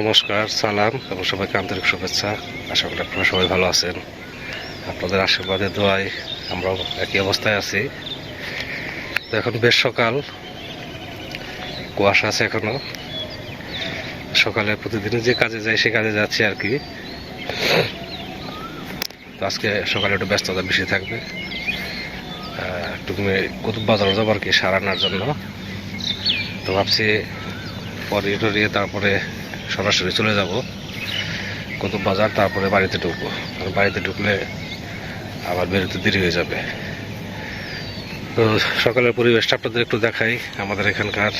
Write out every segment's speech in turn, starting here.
নমস্কার, সালাম এবং সবাইকে আন্তরিক শুভেচ্ছা। আশা করি আপনারা সবাই ভালো আছেন। আপনাদের আশীর্বাদে, দোয়ায় আমরাও একই অবস্থায় আছি। তো এখন বেশ সকাল। কুয়াশা আছে এখনও। সকালে প্রতিদিন যে কাজে যাই, সে কাজে যাচ্ছি আর কি। তো আজকে সকালে একটু ব্যস্ততা বেশি থাকবে। একটু কুতুব বাজার যাব আর কি সারানোর জন্য। তো ভাবছি পরে টরিয়ে তারপরে সরাসরি চলে যাব। কুতুব বাজার, তারপরে বাড়িতে ঢুকবো। আর বাড়িতে ঢুকলে আবার বেরোতে দেরি হয়ে যাবে। তো সকালের পরিবেশটা আপনাদের একটু দেখাই আমাদের এখানকার।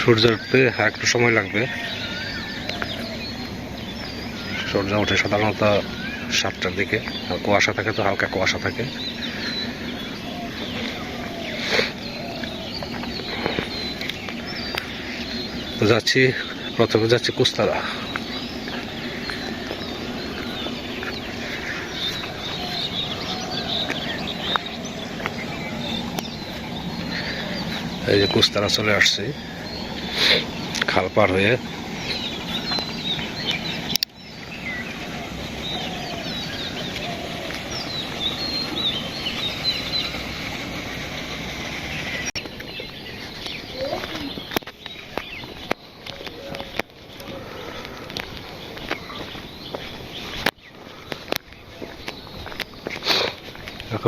সূর্য উঠতে একটু সময় লাগবে। সূর্য ওঠে সাধারণত সাতটার দিকে, আর কুয়াশা থাকে তো হালকা কুয়াশা থাকে। তো যাচ্ছি প্রথমে যাচ্ছি কুস্তারা। এই যে কুস্তারা চলে আসছি খাল পার হয়ে।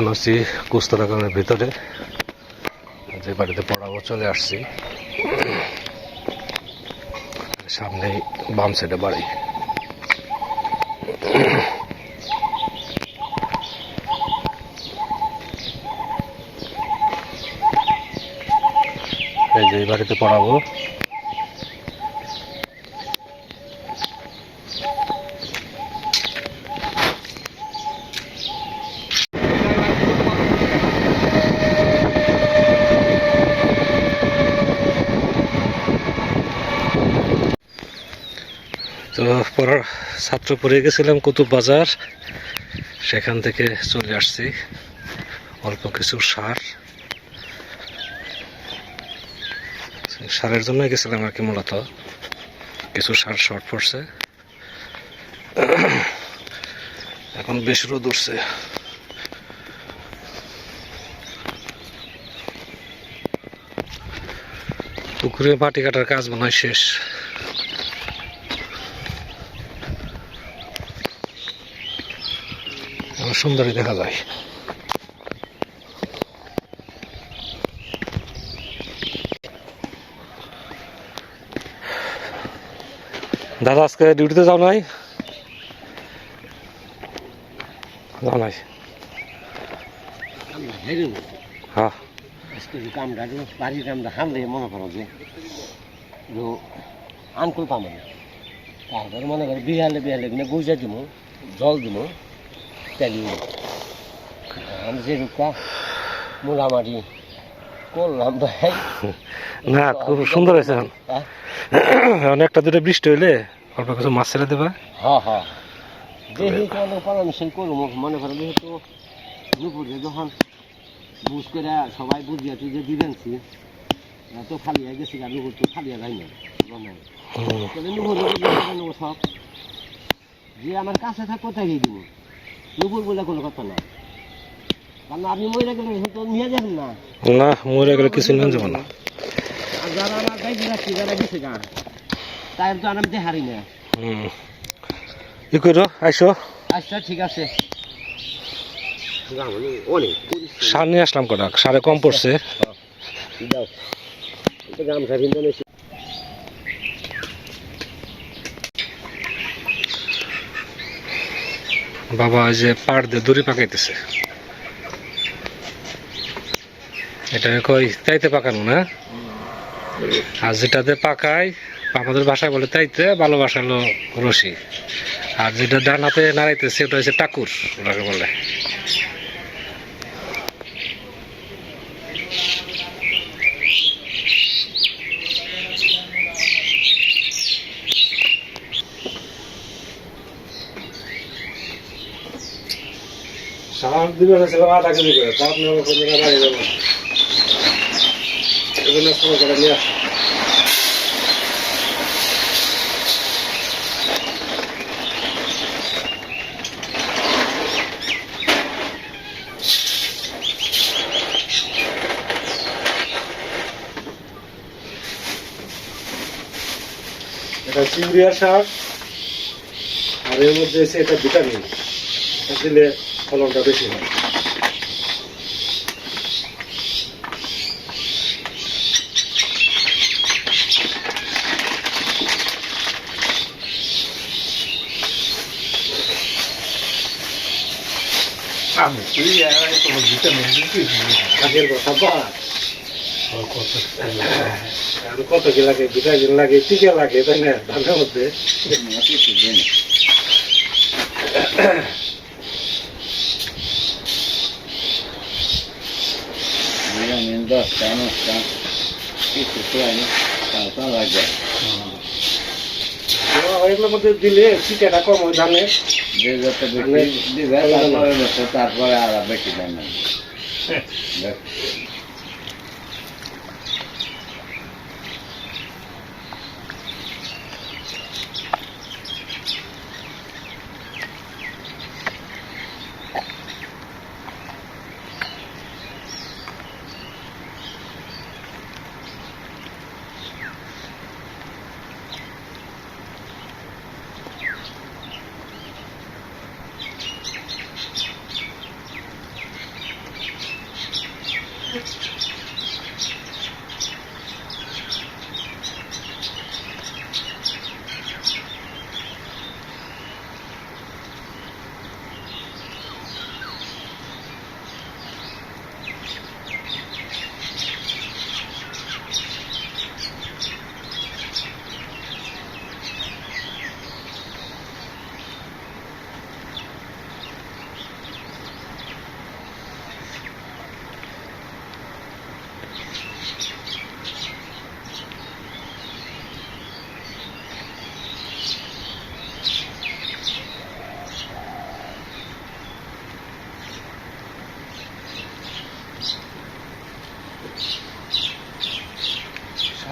এখন হচ্ছি কুস্তারা গ্রামের ভিতরে। যে বাড়িতে পড়াবো, চলে আসছি। সামনে বাম সাইডে বাড়ি। এই যে বাড়িতে পড়াবো তো পড়ার ছাত্র পড়ে গেছিলাম কুতুব বাজার সেখান থেকে চলে আসছি। অল্প কিছু সার। সারের জন্য গেছিলাম আর কি মূলত। কিছু সার শর্ট পড়ছে। এখন বেশ রোদ উঠছে। পুকুরে মাটি কাটার কাজ মনে হয় শেষ। আরও সুন্দরই দেখা যায়। দাদা আজকে ডিউটিতে যাও নাই? যাও নাই। হ্যাঁ। কামটা বাড়ির কামটা হামলে মনে করো যে আনকুল না তারপরে মনে করো বিহালে বিহালে কিনে গুজা দিব জল দিব তেলি আমি যে রূপটা মোলামারি করলাম ভাই না খুব সুন্দর হয়েছে এখন। একটা দুটো বৃষ্টি হইলে অল্প কিছু মাছ ছেড়ে দেবা। হ্যাঁ হ্যাঁ। দেখি কেন পারমিশন করব মনে করো যেহেতু দুপুরে যখন বুঝ করে সবাই বুঝিয়ে টুঝিয়ে দিবেনছি তো খালি হয়ে গেছি আর দুপুর তো খালি যাই না। নুপুরে সব। যে আমার কাছে থাক কোথায় গিয়ে দিব? নুপুর বলে কোনো কথা না। কারণ আপনি মরে গেলে তো নিয়ে যাবেন না। না মরে গেলে কিছু নিয়ে যাব না। আর যারা আমার রাখছি যারা গেছে গা তাই তো আর আমি দেখারি না। হুম। ই করো? আইসো। আচ্ছা ঠিক আছে। নিয়ে আসলাম কটা সারে কম পড়ছে। দাও। গামছা ভিন্দন বাবা যে পাড় দিয়ে দড়ি পাকাইতেছে। এটা কই? তাইতে পাকানো না? আর যেটাতে পাকায়, আমাদের ভাষায় বলে তাইতে ভালোবাসা হলো রশি আর যেটা ডান হাতে নাড়াইতেছে, ওটা হচ্ছে টাকুর, ওটাকে বলে। সাধারণ দিবেন আধা করে। তা আপনি আমার সময় নিয়ে এটা চিংড়িয়া শাক, আর এর মধ্যে এসে এটা ভিটামিন। দিলে ফলনটা বেশি হয়। আমি তুই তোমার ভিটামিন দিচ্ছিস কাজের কথা আর কত কি লাগে? ভিটামিন লাগে টিকা লাগে তাই না? ধানের মধ্যে। ভিটামিন দশটা নশটা কিছু প্রাণী তারপর লাগে এগুলোর মধ্যে দিলে টিকাটা কম হয় দিবে তারপরে আর বেশি দেয় না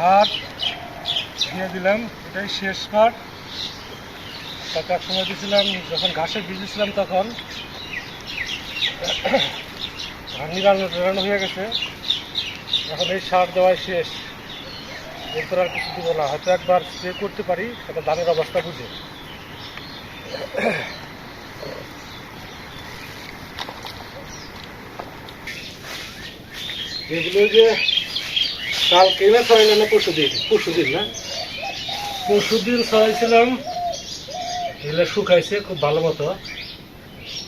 সার দিয়ে দিলাম, এটাই শেষ সার তাকে এক সময় দিয়েছিলাম, যখন ঘাসে ভিজেছিলাম তখন ধান রান্না হয়ে গেছে। এখন এই সার দেওয়াই শেষ। এরপর আর কিছু দিব না। হয়তো একবার স্প্রে করতে পারি, সেটা ধানের অবস্থা বুঝে। এগুলো যে কালকে না ছড়াইলে না, পরশু দিন? পরশু দিন না? পরশু দিন ছড়াইছিলাম। এগুলো শুকাইছে খুব ভালো মতো।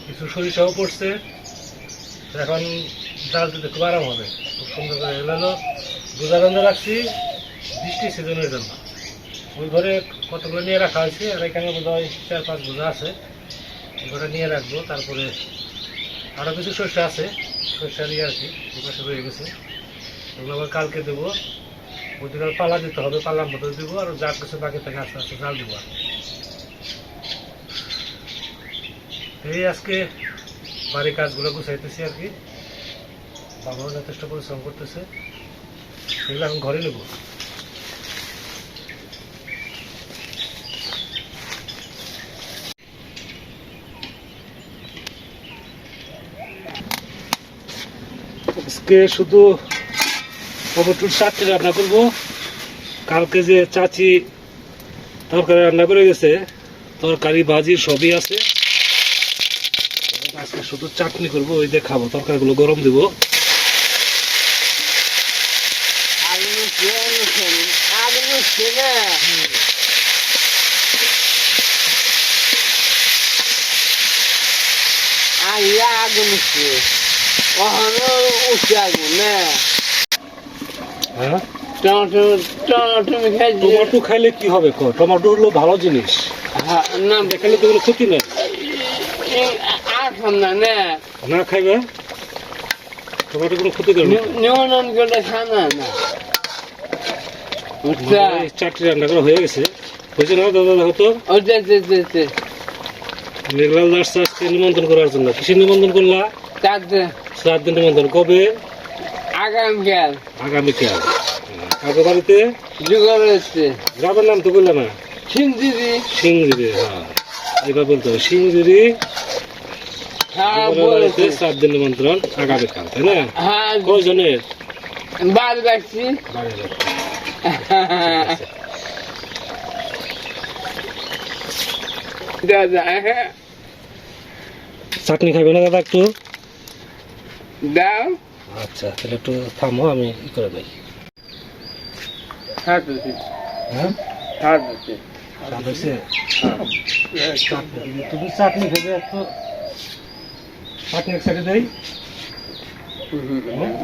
কিছু সরিষাও পড়ছে। এখন ডাল দিতে খুব আরাম হবে। খুব সুন্দর করে এগুলো হলো রাখছি, বৃষ্টি সিজনের জন্য। ওই ঘরে কতগুলো নিয়ে রাখা হয়েছে, আর এখানে বোধ হয় চার পাঁচ বোঝা আছে। ওগুলো নিয়ে রাখব, তারপরে আরও কিছু শস্য আছে। শস্য নিয়ে আর কি রয়ে গেছে। ওগুলো আবার কালকে দেবো। ওদিকে আর পালা দিতে হবে, পালার মতো দেবো আর যা কিছু বাকি থাকে আস্তে আস্তে জাল দেবো এই আজকে বাড়ির কাজগুলো গুছাইতেছি আর কি। বাবাও যথেষ্ট পরিশ্রম করতেছে। সেগুলো এখন ঘরে নেব। শুধু টমেটোর চাটনি রান্না করব। কালকে যে চাচি তরকারি রান্না করে গেছে, তরকারি, ভাজি সবই আছে। আজকে শুধু চাটনি করব, ওই দিয়ে খাব, তরকারিগুলো গরম দিব। আগুন মিশিয়ে। উঠে আগুন না হ্যাঁ টমেটো টমেটো খাইলে কি হবে টমেটো হলো ভালো জিনিস। হ্যাঁ, না। দেখালে তো কোনো ক্ষতি নেই। আসুন না খাইবে? টমেটো কোনো ক্ষতি করবে নিমন্ত্রণ করে খানা না আমাদের এই রান্না করা হয়ে গেছে। হয়েছে না দাদা দেখো তো? মেঘলাল দাস আজকে নিমন্ত্রণ করার জন্য। কিসের নিমন্ত্রণ করলা? তাতে চার দিন নিমন্ত্রণ। কবে? আগামীকাল। আগামীকাল। আপনার বাড়িতে? জোগাড় হচ্ছে। গ্রামের নাম তো বললে না? সিন্দিরি সিংজুরি হ্যাঁ। এবার বলতে হবে সিংজুরি বলেছে। দিন নিমন্ত্রণ আগামীকাল তাই না? হ্যাঁ। বাড়ির দাদা হ্যাঁ। চাটনি খাবে না দাদা একটু? দাও। আচ্ছা তাহলে একটু থামো আমি ই করে দেই। হাত হ্যাঁ? তুমি চাটনি খেতে একটু চাটনি দেই?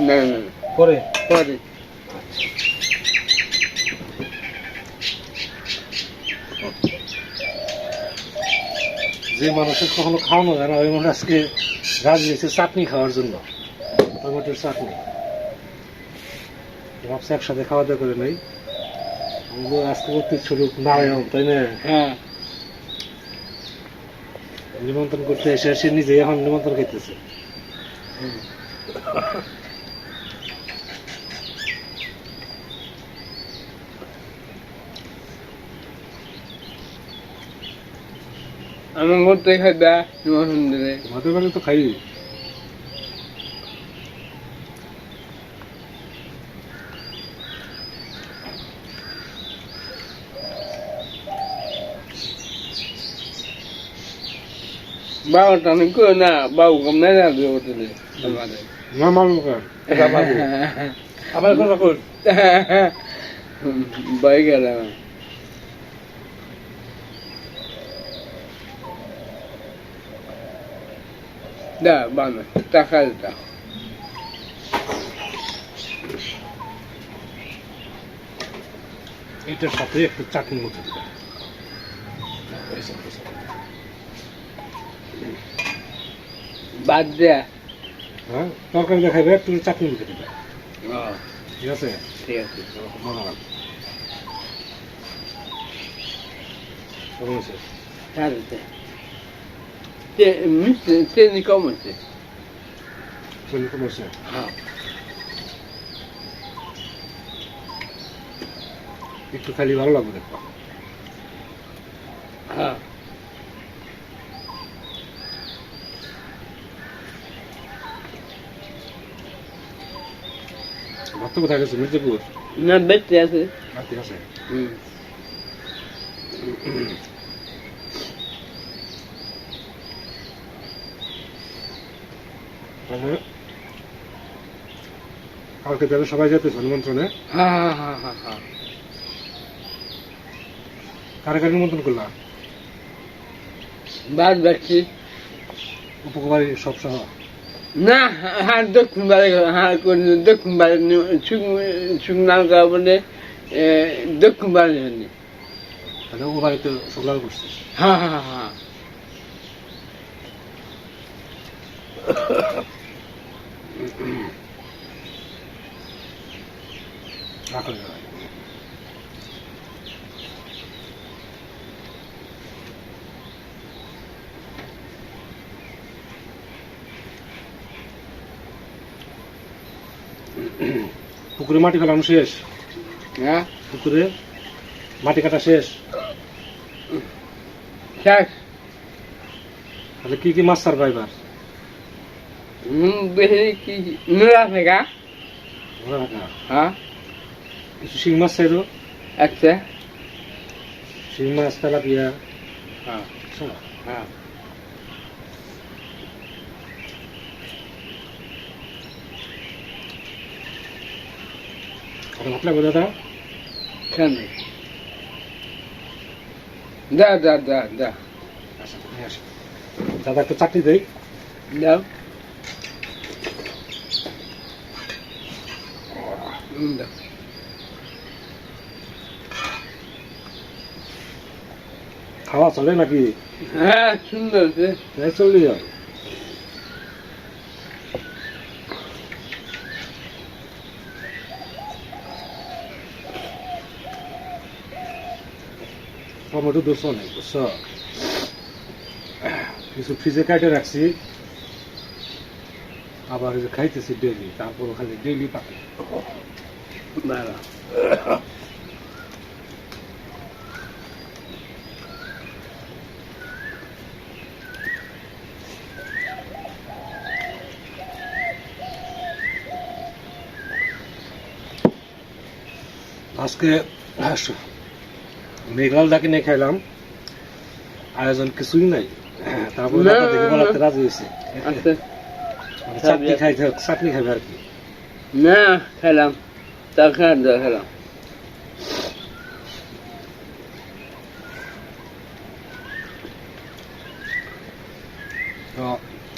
না না পরে? পরে। যে মানুষের কখনো খাওয়ানো যায় না ওই মানুষ আজকে রাজি হয়েছে চাটনি খাওয়ার জন্য। টমেটোর চাটনি ভাবছি একসাথে খাওয়া দাওয়া করে নেই। আজকে করতে স্বরূপ নারায়ণ তাই না? হ্যাঁ। নিমন্ত্রণ করতে এসে সে নিজে এখন নিমন্ত্রণ খেতেছে আমার করতে খাইবা নিমন্ত্রণ দিলে। তোমাদের বাড়ি তো খাই বাবাটা আমি কই না বাবু কম না যাবে হোটেলে আমাদের না কর আবার কথা কর বাই গেলাম দা বানা টাকা দিতা এটার সাথে একটু চাটনি মতো দিবে বাদ দেয়া। হ্যাঁ? তরকারি দেখাবে একটু চাটনি মুখে দিবে। ঠিক আছে? ঠিক আছে। মনে রাখ Tarde. Te, come te. শরীর কেমন আছে Ah. একটু খালি ভালো লাগবে দেখো তো কোথায় গেছে মির্জাপুর bette আছে আর আছে হুম তাহলে কালকে তাহলে সবাই যেতেছে নিমন্ত্রণে হা হা হা হা হা কারে কারে নিমন্ত্রণ করলাম বাদ বাকি উপকুমারী সব সহ না হ্যাঁ দক্ষিণ বাড়ি হ্যাঁ করে দক্ষিণ বাড়ি শুকনাল গা বলে দক্ষিণ বাড়ি হয়নি তাহলে ও বাড়িতে শুক্লাল করছে হ্যাঁ হ্যাঁ হ্যাঁ রাখো পুকুরে মাটি ফেলানো শেষ। হ্যাঁ? পুকুরে মাটি কাটা শেষ। শেষ। তাহলে কি কি মাছ ছাড়বা এবার? বেশি কি নোরা থাকা মনে রাখা হ্যাঁ। কিছু শিং মাছ চাইলো একটা শিং মাছ তেলাপিয়া। হ্যাঁ। সব। হ্যাঁ। কেন দা দা দা দা। আচ্ছা নিয়ে আসো। দাদা একটু চাকরি দেই। দাও। দাও। খাওয়া চলে নাকি? হ্যাঁ সুন্দর এই চললি যাও। টমেটো দুশো নেই, বুঝছ? কিছু ফ্রিজে কাটে রাখছি। আবার এই যে খাইতেছি ডেলি তারপর খালি ডেলি পাকে ভালো আজকে মেঘলাল ডাকে নিয়ে খাইলাম। আয়োজন কিছুই নাই। তারপরে আপনার বলাতে রাজি হয়েছে আচ্ছা। মানে চাটনি খাইতে চাটনি খাবে আর কি। না খেলাম তা খেলাম তা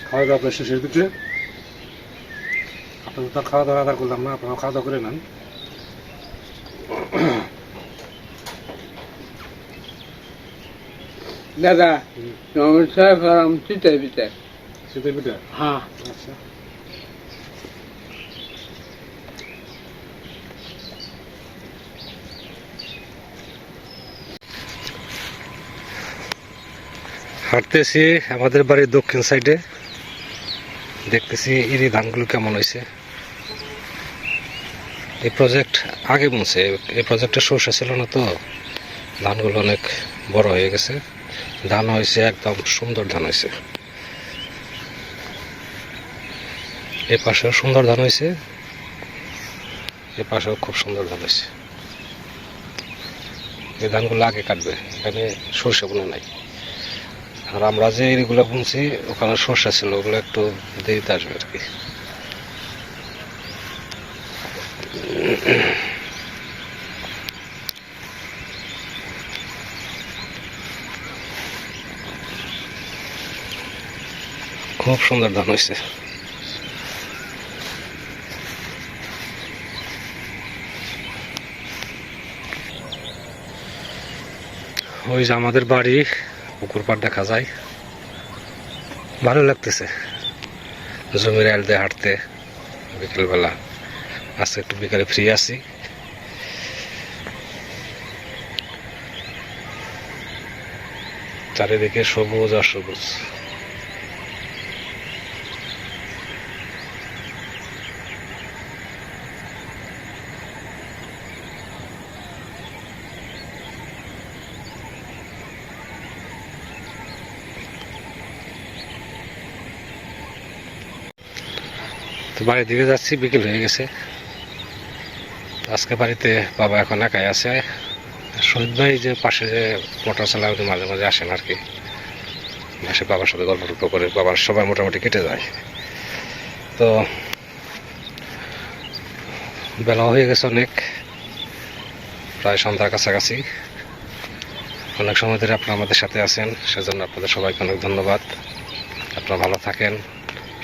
খাওয়া দাওয়া প্রায় শেষের দিকে আপনাদের তো খাওয়া দাওয়া আদা করলাম না আপনারা খাওয়া দাওয়া করে নেন। দাদা নমস্কার পিঠা হ্যাঁ। আচ্ছা। হাঁটতেছি আমাদের বাড়ির দক্ষিণ সাইডে। দেখতেছি এর এই ধানগুলো কেমন হয়েছে। এই প্রজেক্ট আগে বলছে এই প্রজেক্টে সর্ষে ছিল না তো। ধানগুলো অনেক বড় হয়ে গেছে। ধান হয়েছে, একদম সুন্দর ধান হয়েছে। এ পাশেও সুন্দর ধান হয়েছে, এ পাশেও খুব সুন্দর ধান হয়েছে। এই ধানগুলো আগে কাটবে, এখানে সর্ষে বোনা নাই। আর আমরা যে এগুলো বুনছি, ওখানে সর্ষে ছিল, ওগুলো একটু দেরিতে আসবে আর কি। খুব সুন্দর ধান হয়েছে। ওই যে আমাদের বাড়ি, পুকুর পাড় দেখা যায়। ভালো লাগতেছে। জমির আল দিয়ে হাঁটতে বিকেলবেলা। আজকে একটু বিকালে ফ্রি আছি। চারিদিকে সবুজ আর সবুজ। তো বাড়ির দিকে যাচ্ছি, বিকেল হয়ে গেছে। আজকে বাড়িতে বাবা এখন একাই আছে। শহীদ ভাই যে পাশে যে মোটর চালায় উনি মাঝে মাঝে আসেন আর কি। এসে বাবার সাথে গল্প টল্প করে বাবার সবাই মোটামুটি কেটে যায়। তো বেলা হয়ে গেছে অনেক। প্রায় সন্ধ্যার কাছাকাছি। অনেক সময় ধরে আপনারা আমাদের সাথে আছেন। সেজন্য আপনাদের সবাইকে অনেক ধন্যবাদ। আপনারা ভালো থাকেন।